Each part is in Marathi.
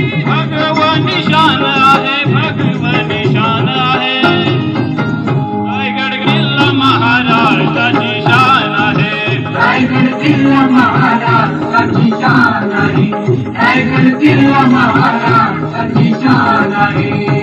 भगवन निशान आहे भगवन निशान आहे. रायगड किल्ला महाराष्ट्राची शान आहे. रायगड किल्ला महाराष्ट्राची शान आहे. रायगड किल्ला महाराष्ट्राची शान आहे.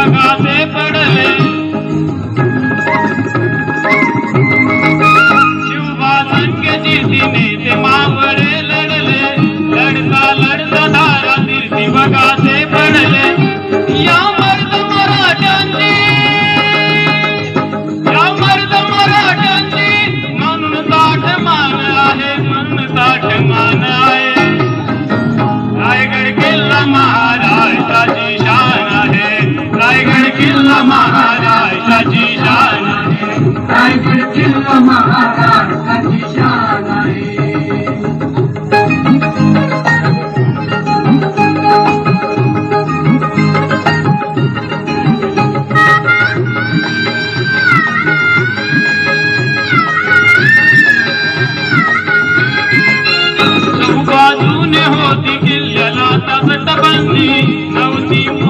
तीर्थी पडले. शिवबा संघ्याची तिने ते मावळे लढले. लढता लढता धारा तीर्थी बघाचे पडले. या मर्द मराठ्यांनी या मर्द मराठ्यांनी म्हणून ताठ मान आहे म्हणून ताठ मान आहे. रायगड किल्ला महाराष्ट्राची महाराष्ट्राची शान रायगड किल्ला महाराष्ट्राची शान आहे होती किल्ल्याला तटबंदी. नव्हती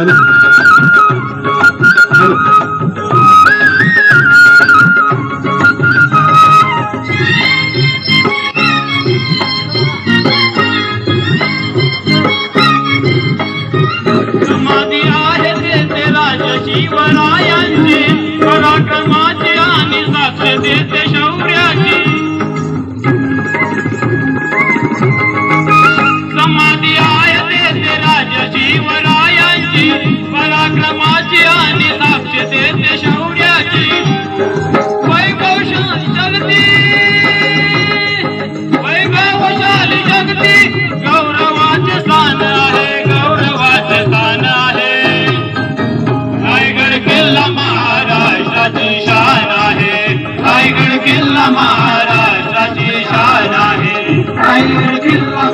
Hadi. अगदी गौरवाचे स्थान आहे गौरवाचे स्थान आहे. रायगड किल्ला महाराष्ट्राची शान आहे. रायगड किल्ला महाराष्ट्राची शान आहे. रायगड किल्ला